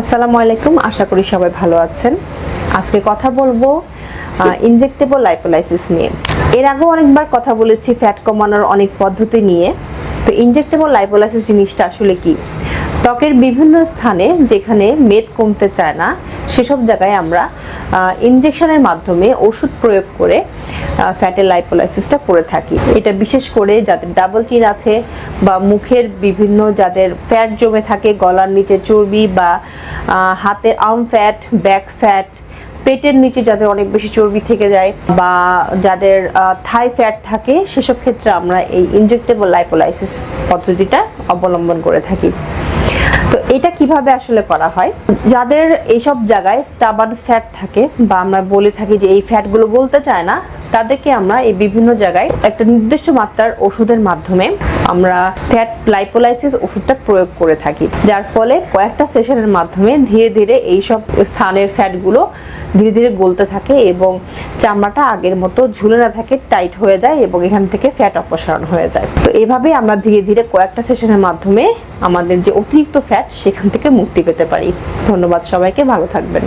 আসসালামু আলাইকুম, আশা করি সবাই ভালো আছেন। আজকে কথা বলব ইনজেক্টেবল লাইপোলাইসিস নিয়ে। এর আগেও অনেকবার কথা বলেছি ফ্যাট কমানোর অনেক পদ্ধতি নিয়ে। তো ইনজেক্টেবল লাইপোলাইসিস জিনিসটা আসলে কি? ত্বকের বিভিন্ন স্থানে যেখানে মেদ কমতে চায় না, সেসব জায়গায় আমরা ইনজেকশনের মাধ্যমে ওষুধ প্রয়োগ করে ফ্যাটের লাইপোলাইসিসটা করে থাকি। এটা বিশেষ করে যাদের ডাবল চিন আছে বা মুখের বিভিন্ন যাদের ফ্যাট জমে থাকে, গলার নিচে চর্বি বা হাতের আর্ম ফ্যাট ব্যাক ফ্যাট পেটের নিচে যাদের অনেক বেশি চর্বি থেকে যায় বা যাদের থাই ফ্যাট থাকে, সেসব ক্ষেত্রে আমরা এই ইনজেক্টেবল লাইপোলাইসিস পদ্ধতিটা অবলম্বন করে থাকি। কীভাবে আসলে করা হয়? যাদের এইসব জায়গায় স্টাবান ফ্যাট থাকে বা আমরা বলে থাকি যে এই ফ্যাটগুলো গলতে চায় না তাদেরকে আমরা এই বিভিন্ন জায়গায় একটা নির্দিষ্ট মাত্রার ওষুধের মাধ্যমে আমরা ফ্যাট লাইপোলাইসিস ওষুধটা প্রয়োগ করে থাকি। যার ফলে কয়েকটা সেশনের মাধ্যমে ধীরে ধীরে এই সব স্থানের ফ্যাটগুলো ধীরে ধীরে গলতে থাকে এবং চামড়াটা আগের মতো ঝুলে না থাকে, টাইট হয়ে যায় এবং এখান থেকে ফ্যাট অপসারণ হয়ে যায়। তো এভাবে আমরা ধীরে ধীরে কয়েকটা সেশনের মাধ্যমে আমাদের যে অতিরিক্ত ফ্যাট সেখান থেকে মুক্তি পেতে পারি। ধন্যবাদ সবাইকে, ভালো থাকবেন।